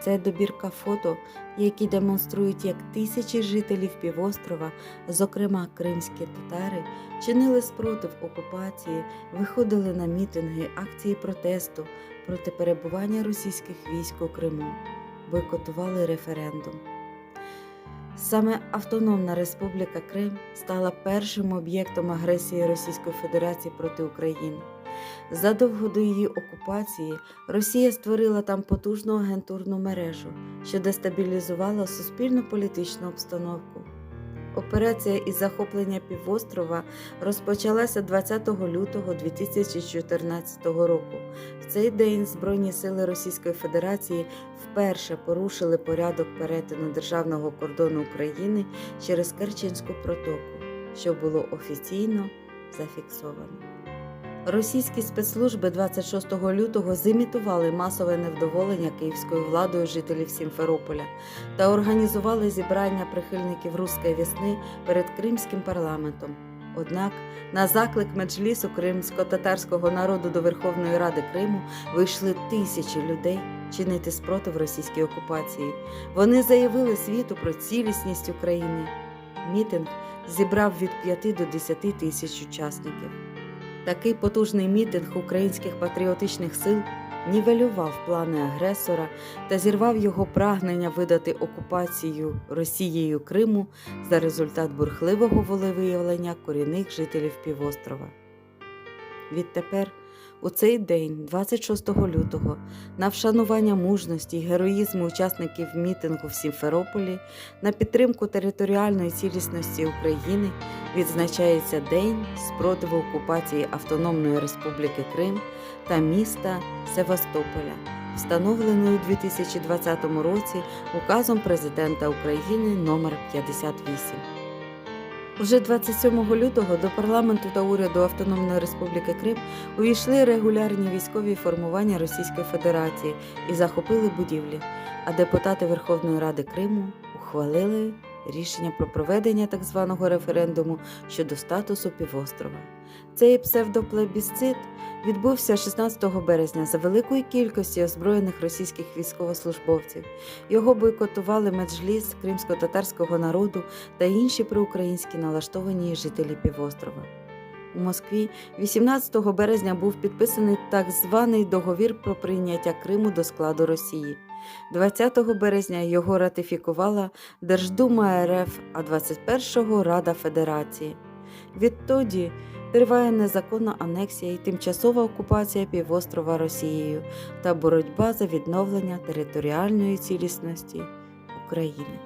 Це добірка фото, які демонструють, як тисячі жителів півострова, зокрема кримські татари, чинили спротив окупації, виходили на мітинги, акції протесту проти перебування російських військ у Криму, бойкотували референдум. Саме Автономна Республіка Крим стала першим об'єктом агресії Російської Федерації проти України. Задовго до її окупації Росія створила там потужну агентурну мережу, що дестабілізувала суспільну політичну обстановку. Операція із захоплення півострова розпочалася 20 лютого 2014 року. В цей день Збройні сили Російської Федерації вперше порушили порядок перетину державного кордону України через Керченську протоку, що було офіційно зафіксовано. Російські спецслужби 26 лютого зімітували масове невдоволення київською владою жителів Сімферополя та організували зібрання прихильників руської весни перед кримським парламентом. Однак на заклик меджлісу кримсько-татарського народу до Верховної Ради Криму вийшли тисячі людей чинити спротив російській окупації. Вони заявили світу про цілісність України. Мітинг зібрав від 5 до 10 тисяч учасників. Такий потужний мітинг українських патріотичних сил нівелював плани агресора та зірвав його прагнення видати окупацію Росією Криму за результат бурхливого волевиявлення корінних жителів півострова. Відтепер, у цей день, 26 лютого, на вшанування мужності й героїзму учасників мітингу в Сімферополі на підтримку територіальної цілісності України відзначається День спротиву окупації Автономної Республіки Крим та міста Севастополя, встановленої у 2020 році указом президента України номер 58. Уже 27 лютого до парламенту та уряду Автономної Республіки Крим увійшли регулярні військові формування Російської Федерації і захопили будівлі, а депутати Верховної Ради Криму ухвалили рішення про проведення так званого референдуму щодо статусу півострова. Цей псевдоплебісцит відбувся 16 березня за великої кількості озброєних російських військовослужбовців. Його бойкотували меджліс кримсько-татарського народу та інші проукраїнські налаштовані жителі півострова. У Москві 18 березня був підписаний так званий договір про прийняття Криму до складу Росії. 20 березня його ратифікувала Держдума РФ, а 21-го Рада Федерації. Відтоді триває незаконна анексія і тимчасова окупація півострова Росією та боротьба за відновлення територіальної цілісності України.